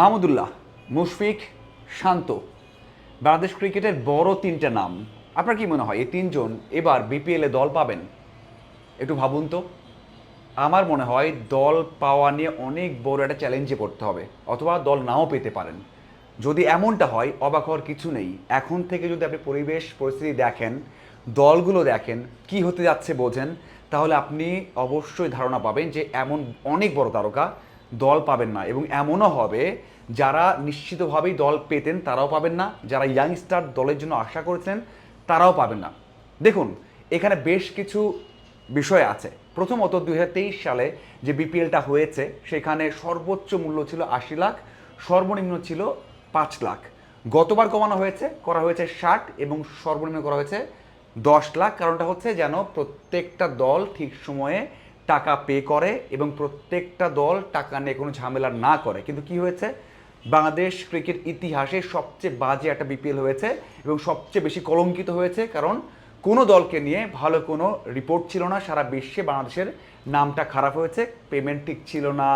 মাহমুদুল্লাহ, মুশফিক, শান্ত। বাংলাদেশ ক্রিকেটের বড় তিনটা নাম। আপনার কি মনে হয় এই তিনজন এবার বিপিএলে দল পাবেন? একটু ভাবুন তো। আমার মনে হয় দল পাওয়া নিয়ে অনেক বড় একটা চ্যালেঞ্জে পড়তে হবে, অথবা দল নাও পেতে পারেন। যদি এমনটা হয়, অবাক হওয়ার কিছু নেই। এখন থেকে যদি আপনি পরিবেশ পরিস্থিতি দেখেন, দলগুলো দেখেন, কি হতে যাচ্ছে বোঝেন, তাহলে আপনি অবশ্যই ধারণা পাবেন যে এমন অনেক বড় তারকা দল পাবেন না। এবং এমনও হবে, যারা নিশ্চিতভাবেই দল পেতেন, তারাও পাবেন না। যারা ইয়াংস্টার দলের জন্য আশা করেছেন তারাও পাবেন না। দেখুন, এখানে বেশ কিছু বিষয় আছে। প্রথমত দুই হাজার তেইশ সালে যে বিপিএলটা হয়েছে, সেখানে সর্বোচ্চ মূল্য ছিল আশি লাখ, সর্বনিম্ন ছিল পাঁচ লাখ। গতবার কমানো হয়েছে, করা হয়েছে ষাট এবং সর্বনিম্ন করা হয়েছে দশ লাখ। কারণটা হচ্ছে যেন প্রত্যেকটা দল ঠিক সময়ে টাকা পে করে এবং প্রত্যেকটা দল টাকা নিয়ে কোনো ঝামেলা না করে। কিন্তু কি হয়েছে? বাংলাদেশ ক্রিকেট ইতিহাসে সবচেয়ে বাজে একটা বিপিএল হয়েছে এবং সবচেয়ে বেশি কলঙ্কিত হয়েছে কারণ কোনো দলকে নিয়ে ভালো কোনো রিপোর্ট ছিল না। সারা বিশ্বে বাংলাদেশের নামটা খারাপ হয়েছে। পেমেন্ট ঠিক ছিল না,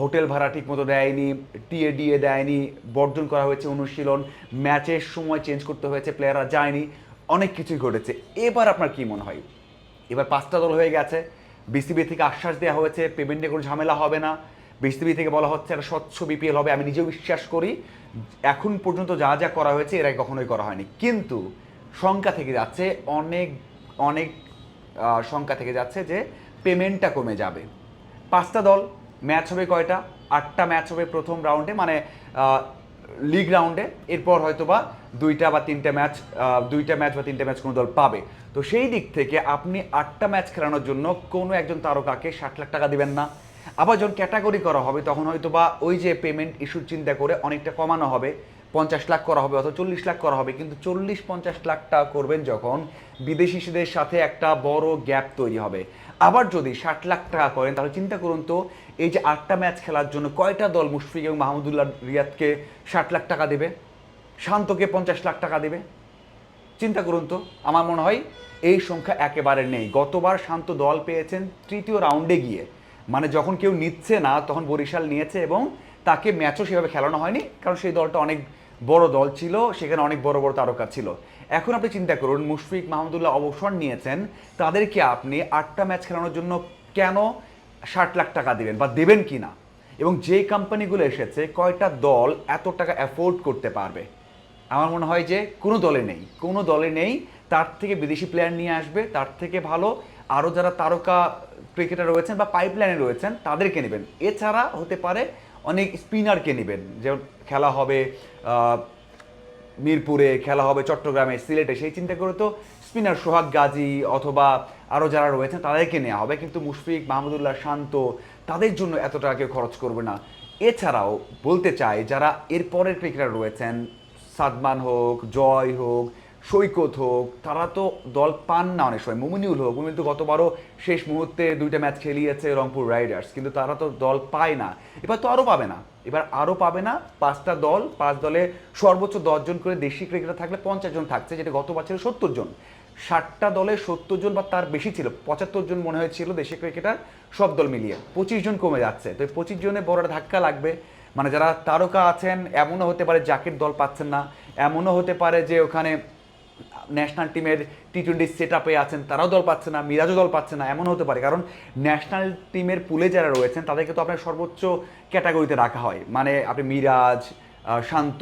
হোটেল ভাড়া ঠিক মতো দেয়নি টিএ ডিএ দেয়নি, বর্জন করা হয়েছে অনুশীলন, ম্যাচের সময় চেঞ্জ করতে হয়েছে, প্লেয়াররা যায়নি, অনেক কিছুই ঘটেছে। এবার আপনার কি মনে হয়? এবার পাঁচটা দল হয়ে গেছে বিসিবি থেকে আশ্বাস দেওয়া হয়েছে, পেমেন্টে কোনো ঝামেলা হবে না। বিসিবি থেকে বলা হচ্ছে একটা স্বচ্ছ বিপিএল হবে, আমি নিজেও বিশ্বাস করি। এখন পর্যন্ত যা যা করা হয়েছে, এর আগে কখনোই করা হয়নি। কিন্তু শঙ্কা থেকে যাচ্ছে, অনেক অনেক সংখ্যা থেকে যাচ্ছে যে পেমেন্টটা কমে যাবে। পাঁচটা দল, ম্যাচ হবে কয়টা? আটটা ম্যাচ হবে প্রথম রাউন্ডে মানে লিগ রাউন্ডে এরপর হয়তো বা দুইটা বা তিনটা ম্যাচ দুইটা ম্যাচ বা তিনটা ম্যাচ কোনো দল পাবে। তো সেই দিক থেকে আপনি আটটা ম্যাচ খেলানোর জন্য কোনো একজন তারকাকে ষাট লাখ টাকা দিবেন না। আবার যখন ক্যাটাগরি করা হবে, তখন হয়তো বা ওই যে পেমেন্ট ইস্যুর চিন্তা করে অনেকটা কমানো হবে। পঞ্চাশ লাখ করা হবে অথবা চল্লিশ লাখ করা হবে, কিন্তু চল্লিশ পঞ্চাশ লাখ টাকা করবেন যখন বিদেশিদের সাথে একটা বড় গ্যাপ তৈরি হবে। আবার যদি ষাট লাখ টাকা করেন, তাহলে চিন্তা করুন তো, এই যে আটটা ম্যাচ খেলার জন্য কয়টা দল মুশফিক এবং মাহমুদুল্লাহ রিয়াদকে ষাট লাখ টাকা দেবে? শান্তকে পঞ্চাশ লাখ টাকা দেবে? চিন্তা করুন তো, আমার মনে হয় এই সংখ্যা একেবারে নেই। গতবার শান্ত দল পেয়েছেন তৃতীয় রাউন্ডে গিয়ে। মানে যখন কেউ নিচ্ছে না, তখন বরিশাল নিয়েছে এবং তাকে ম্যাচও সেভাবে খেলানো হয়নি, কারণ সেই দলটা অনেক বড় দল ছিল, সেখানে অনেক বড় বড় তারকা ছিল। এখন আপনি চিন্তা করুন, মুশফিক মাহমুদুল্লাহ অবসর নিয়েছেন, তাদেরকে আপনি আটটা ম্যাচ খেলানোর জন্য কেন ষাট লাখ টাকা দেবেন বা দেবেন কি না? এবং যে কোম্পানিগুলো এসেছে, কয়টা দল এত টাকা অ্যাফোর্ড করতে পারবে? আমার মনে হয় যে কোনো দলে নেই, কোনো দলে নেই তার থেকে বিদেশি প্লেয়ার নিয়ে আসবে, তার থেকে ভালো আরও যারা তারকা ক্রিকেটার রয়েছেন বা পাইপলাইনে রয়েছেন, তাদেরকে নেবেন। এছাড়া হতে পারে অনেক স্পিনারকে নেবেন? যেমন খেলা হবে মিরপুরে, খেলা হবে চট্টগ্রামে, সিলেটে, সেই চিন্তা করে তো স্পিনার সোহাগ গাজী অথবা আরও যারা রয়েছেন তাদেরকে নেওয়া হবে। কিন্তু মুশফিক মাহমুদুল্লাহ শান্ত, তাদের জন্য এত টাকা কেউ খরচ করবে না। এছাড়াও বলতে চাই, যারা এরপরের ক্রিকেটার রয়েছেন, সাদমান হোক, জয় হোক সৈকত হোক, তারা তো দল পান না অনেক সময়। মুমিনুল হোক, মুমিনুল তো গতবারও শেষ মুহূর্তে দুইটা ম্যাচ খেলিয়েছে রংপুর রাইডার্স, কিন্তু তারা তো দল পায় না। এবার তো আরও পাবে না। এবার আরও পাবে না পাঁচটা দল, পাঁচ দলে সর্বোচ্চ দশজন করে দেশি ক্রিকেটার থাকলে পঞ্চাশ জন থাকছে, যেটা গত বছরে সত্তর জন। ষাটটা দলে সত্তর জন বা তার বেশি ছিল, পঁচাত্তর জন মনে হয়েছিল দেশি ক্রিকেটার, সব দল মিলিয়ে। পঁচিশ জন কমে যাচ্ছে। তো এই পঁচিশ জনে বড় ধাক্কা লাগবে। মানে যারা তারকা আছেন, এমনও হতে পারে জাকের দল পাচ্ছেন না। এমনও হতে পারে যে ওখানে ন্যাশনাল টিমের টি টোয়েন্টি সেট আপে আছেন, তারাও দল পাচ্ছে না, মিরাজও দল পাচ্ছে না এমন হতে পারে। কারণ ন্যাশনাল টিমের পুলে যারা রয়েছেন, তাদেরকে তো আপনার সর্বোচ্চ ক্যাটাগরিতে রাখা হয়। মানে আপনি মিরাজ শান্ত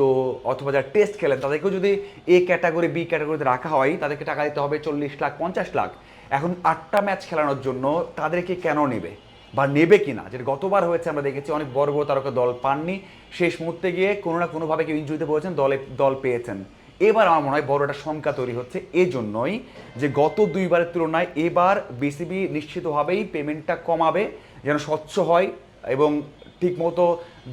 অথবা যারা টেস্ট খেলেন, তাদেরকেও যদি এ ক্যাটাগরি বি ক্যাটাগরিতে রাখা হয়, তাদেরকে টাকা দিতে হবে চল্লিশ লাখ, পঞ্চাশ লাখ। এখন আটটা ম্যাচ খেলানোর জন্য তাদেরকে কেন নেবে? বা নেবে কিনা? যেটা গতবার হয়েছে, আমরা দেখেছি অনেক বড় বড় তারকা দল পাননি। শেষ মুহূর্তে গিয়ে কোনো না কোনোভাবে কেউ ইঞ্জুরিতে পড়েছেন, দলে দল পেয়েছেন। এবার আমার মনে হয় বড় একটা শঙ্কা তৈরি হচ্ছে। এই জন্যই যে গত দুইবারের তুলনায় এবার বিসিবি নিশ্চিতভাবেই পেমেন্টটা কমাবে, যেন স্বচ্ছ হয় এবং ঠিকমতো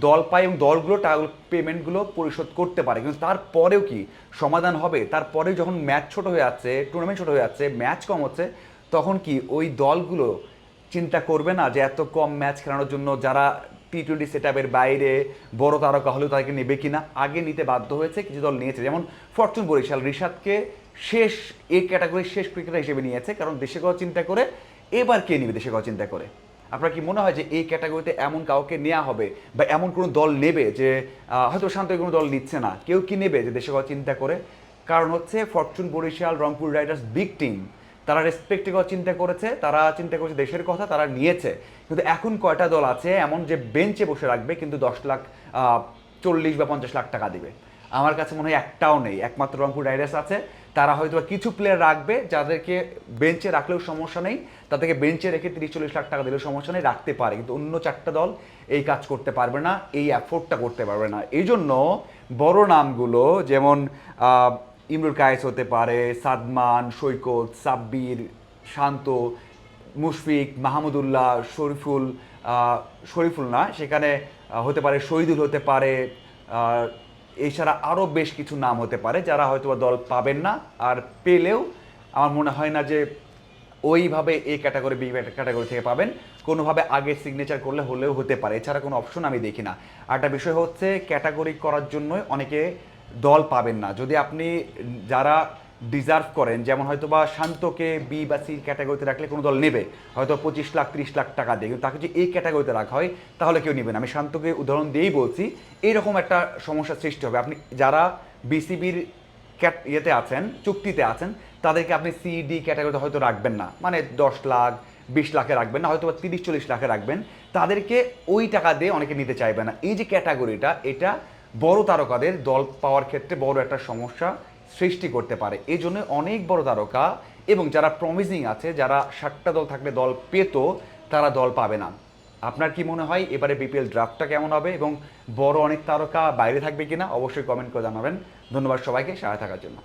দল পায় এবং দলগুলো টাকা পেমেন্টগুলো পরিশোধ করতে পারে। কিন্তু তারপরেও কি সমাধান হবে? তারপরে যখন ম্যাচ ছোট হয়ে যাচ্ছে টুর্নামেন্ট ছোট হয়ে যাচ্ছে ম্যাচ কম হচ্ছে, তখন কি ওই দলগুলো চিন্তা করবে না যে এত কম ম্যাচ খেলানোর জন্য যারা টি টোয়েন্টি সেট বাইরে বড় তারকা হলেও তাদেরকে নেবে কিনা আগে নিতে বাধ্য হয়েছে, কিছু দল নিয়েছে। যেমন ফরচুন বরিশাল, রিশাদকে শেষ এ ক্যাটাগরির শেষ ক্রিকেটার হিসেবে নিয়েছে, কারণ দেশে কথা চিন্তা করে এবার কে নিবে দেশে কথা চিন্তা করে? আপনার কি মনে হয় যে এই ক্যাটাগরিতে এমন কাউকে নেওয়া হবে বা এমন কোনো দল নেবে যে হয়তো শান্ত কোনো দল নিচ্ছে না? কেউ কি নেবে যে দেশের কথা চিন্তা করে? কারণ হচ্ছে Fortune Barishal, Rangpur riders big team তারা রেসপেক্টের কথা চিন্তা করেছে, তারা চিন্তা করেছে দেশের কথা, তারা নিয়েছে। কিন্তু এখন কয়টা দল আছে এমন যে বেঞ্চে বসে রাখবে, কিন্তু দশ লাখ চল্লিশ বা পঞ্চাশ লাখ টাকা দিবে। আমার কাছে মনে হয় একটাও নেই, একমাত্র রংপুর রাইডার্স আছে। তারা হয়তো কিছু প্লেয়ার রাখবে যাদেরকে বেঞ্চে রাখলেও সমস্যা নেই, তাদেরকে বেঞ্চে রেখে তিরিশ, চল্লিশ লাখ টাকা দিলেও সমস্যা নেই, রাখতে পারে। কিন্তু অন্য চারটা দল এই কাজ করতে পারবে না, এই অ্যাফোর্ডটা করতে পারবে না। এই জন্য বড় নামগুলো যেমন ইমরুল কায়েস হতে পারে, সাদমান, সৈকত, সাব্বির, শান্ত, মুশফিক মাহমুদুল্লাহ শরীফুল শরীফুল না, সেখানে হতে পারে, শহীদুল হতে পারে এছাড়া আরও বেশ কিছু নাম হতে পারে যারা হয়তো দল পাবেন না আর পেলেও আমার মনে হয় না যে ওইভাবে এই ক্যাটাগরি, বি ক্যাটাগরি থেকে পাবেন। কোনোভাবে আগে সিগনেচার করলে হলেও হতে পারে। এছাড়া কোনো অপশন আমি দেখি না। আর একটা বিষয় হচ্ছে ক্যাটাগরি করার জন্য অনেকে দল পাবেন না। যদি আপনি যারা ডিজার্ভ করেন, যেমন হয়তো বা শান্তকে বি বা সি ক্যাটাগরিতে রাখলে কোনো দল নেবে, হয়তো পঁচিশ লাখ, ত্রিশ লাখ টাকা দিয়ে, কিন্তু তাকে যদি এই ক্যাটাগরিতে রাখা হয়, তাহলে কেউ নেবে না। আমি শান্তকে উদাহরণ দিয়েই বলছি এইরকম একটা সমস্যার সৃষ্টি হবে। আপনি যারা বিসিবির ক্যাট ইয়েতে আছেন, চুক্তিতে আছেন, তাদেরকে আপনি সি, ডি ক্যাটাগরিতে হয়তো রাখবেন না। মানে দশ লাখ, বিশ লাখে রাখবেন না, হয়তো বা তিরিশ, চল্লিশ লাখে রাখবেন। তাদেরকে ওই টাকা দিয়ে অনেকে নিতে চাইবে না। এই যে ক্যাটাগরিটা, এটা বড় তারকাদের দল পাওয়ার ক্ষেত্রে বড় একটা সমস্যা সৃষ্টি করতে পারে। এই জন্য অনেক বড় তারকা এবং যারা প্রমিজিং আছে, যারা সাতটা দল থাকলে দল পেত, তারা দল পাবে না। আপনার কি মনে হয় এবারে বিপিএল ড্রাফটটা কেমন হবে এবং বড় অনেক তারকা বাইরে থাকবে কিনা? অবশ্যই কমেন্ট করে জানাবেন। ধন্যবাদ সবাইকে সাড়ে থাকার জন্য।